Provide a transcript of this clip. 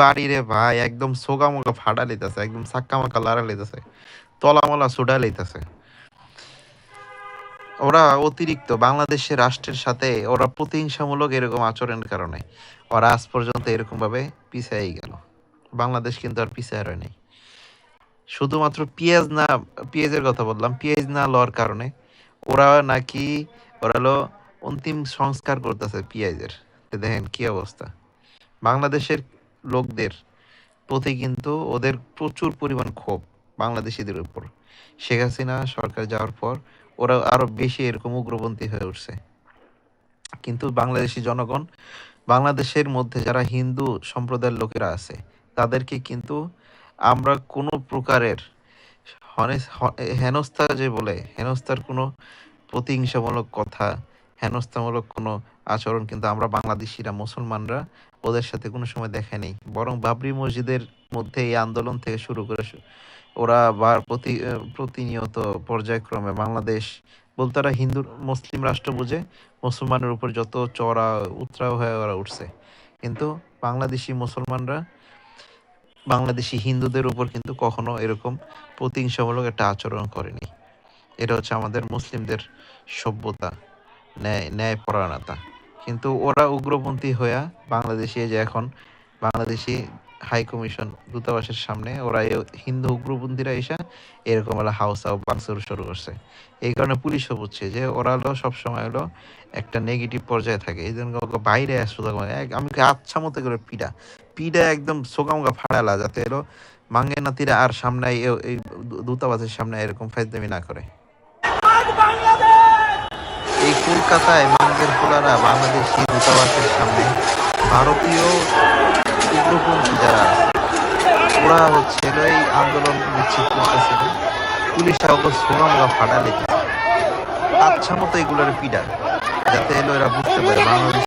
বাড়ি রে ভাই? একদম সোগা মোগা ফাটা লইতেছে, একদম সাক্কা মাক্কা লাড়া লইতেছে, তলামলা সুডা লইতেছে। ওরা অতিরিক্ত বাংলাদেশের রাষ্ট্রের সাথে ওরা প্রতিহিংসামূলক এরকম আচরণের কারণে। ওরা আজ পর্যন্ত এরকম ভাবে পিছাই গেল। বাংলাদেশ কিন্তু আর পিছায় রয় নাই। শুধুমাত্র পেঁয়াজ না, পেঁয়াজের কথা বললাম, পেঁয়াজ না লওয়ার কারণে ওরা নাকি, ওরা হলো অন্তিম সংস্কার করতেছে পেঁয়াজের। দেখেন কি অবস্থা। বাংলাদেশের লোকদের প্রতি কিন্তু ওদের প্রচুর পরিমাণ ক্ষোভ বাংলাদেশিদের উপর। শেখ হাসিনা সরকার যাওয়ার পর ওরা আরও বেশি এরকম উগ্রপন্থী হয়ে উঠছে। কিন্তু বাংলাদেশি জনগণ, বাংলাদেশের মধ্যে যারা হিন্দু সম্প্রদায়ের লোকেরা আছে, তাদেরকে কিন্তু আমরা কোনো প্রকারের হেনস্থা যে বলে, হেনস্থার কোনো প্রতিহিংসামূলক কথা, হেনস্থামূলক কোনো আচরণ, কিন্তু আমরা বাংলাদেশিরা, মুসলমানরা ওদের সাথে কোনো সময় দেখে নেই। বরং বাবরি মসজিদের মধ্যে এই আন্দোলন থেকে শুরু করে ওরা বার প্রতি প্রতিনিয়ত পর্যায়ক্রমে বাংলাদেশ, বলতে ওরা হিন্দু, মুসলিম রাষ্ট্র বুঝে মুসলমানের উপর যত চড়া উতরাও হয়ে ওরা উঠছে। কিন্তু বাংলাদেশি মুসলমানরা, বাংলাদেশি হিন্দুদের উপর কিন্তু কখনো এরকম প্রতিহিংসামূলক একটা আচরণ করেনি। এটা হচ্ছে আমাদের মুসলিমদের সভ্যতা, ন্যায় ন্যায় পরায়ণতা কিন্তু ওরা উগ্রপন্থী হইয়া বাংলাদেশে যে এখন বাংলাদেশি হাই কমিশন দূতাবাসের সামনে ওরা হিন্দু উগ্রপন্থীরা এসে এরকম হলো হাউস বাংসুর শুরু করছে। এই কারণে পুলিশও বুঝছে যে ওরা হলো সবসময় হলো একটা নেগেটিভ পর্যায়ে থাকে। এই জন্য ওকে বাইরে আসতো তখন আমি আচ্ছা মতো করে পিডা। পিডা একদম সোগামোগা ফাড়ালা যাতে এলো মাঙ্গে নাতিরা আর সামনে এই- দূতাবাসের সামনে এরকম ফাইজদামি না করে। কলকাতায় মানুষের খোলারা বাংলাদেশি দূতাবাসের সামনে ভারতীয় উগ্রপন্থী যারা ওরা হচ্ছে এই আন্দোলন বিচ্ছিন্ন করতেছিল পুলিশ ওকে সোগামোগা ফাটা লেগেছে। আচ্ছা মতো এগুলোর পিডা যাতে এলো এরা বুঝতে পারে বাংলাদেশ